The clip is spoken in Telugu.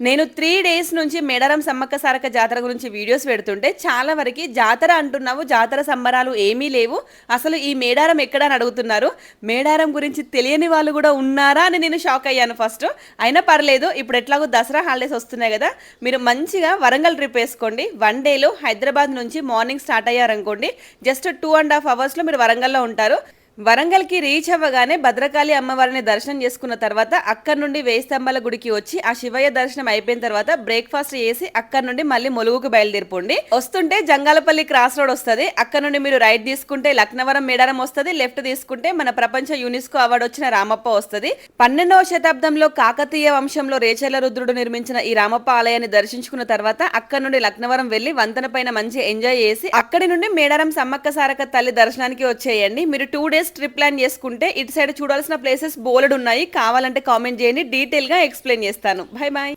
నేను త్రీ డేస్ నుంచి మేడారం సమ్మక్క సారక్క జాతర గురించి వీడియోస్ పెడుతుంటే చాలా వరకు జాతర అంటున్నావు జాతర సంబరాలు ఏమీ లేవు. అసలు ఈ మేడారం ఎక్కడ అని అడుగుతున్నారు. మేడారం గురించి తెలియని వాళ్ళు కూడా ఉన్నారా అని నేను షాక్ అయ్యాను ఫస్ట్ అయినా పర్లేదు ఇప్పుడు ఎట్లాగో దసరా హాలిడేస్ వస్తున్నాయి కదా. మీరు మంచిగా వరంగల్ ట్రిప్ వేసుకోండి. వన్ డేలో హైదరాబాద్ నుంచి మార్నింగ్ స్టార్ట్ అయ్యారనుకోండి జస్ట్ టూ అండ్ హాఫ్ అవర్స్లో మీరు వరంగల్లో ఉంటారు. వరంగల్కి రీచ్ అవ్వగానే భద్రకాళి అమ్మవారిని దర్శనం చేసుకున్న తర్వాత అక్కడి నుండి వేయి స్తంభాల గుడికి వచ్చి ఆ శివయ్య దర్శనం అయిపోయిన తర్వాత బ్రేక్ఫాస్ట్ చేసి అక్కడి నుండి మళ్ళీ మొలుగుకు బయలుదేరిపోండి. వస్తుంటే జంగాలపల్లి క్రాస్ రోడ్ వస్తుంది. అక్కడ నుండి మీరు రైట్ తీసుకుంటే లక్నవరం మేడారం వస్తుంది. లెఫ్ట్ తీసుకుంటే మన ప్రపంచ యునెస్కో అవార్డు వచ్చిన రామప్ప వస్తుంది. పన్నెండవ శతాబ్దంలో కాకతీయ వంశంలో రేచర్ల రుద్రుడు నిర్మించిన ఈ రామప్ప ఆలయాన్ని దర్శించుకున్న తర్వాత అక్కడ నుండి లక్నవరం వెళ్ళి వంతెన పైన మంచి ఎంజాయ్ చేసి అక్కడి నుండి మేడారం సమ్మక్క సారక్క తల్లి దర్శనానికి వచ్చేయండి. మీరు టూ డేస్ ట్రిప్ ప్లాన్ చేసుకుంటే ఇటు సైడ్ చూడాల్సిన ప్లేసెస్ బోలెడు ఉన్నాయి కావాలంటే కామెంట్ చేయండి. డీటెయిల్గా ఎక్స్ప్లెయిన్ చేస్తాను. Bye bye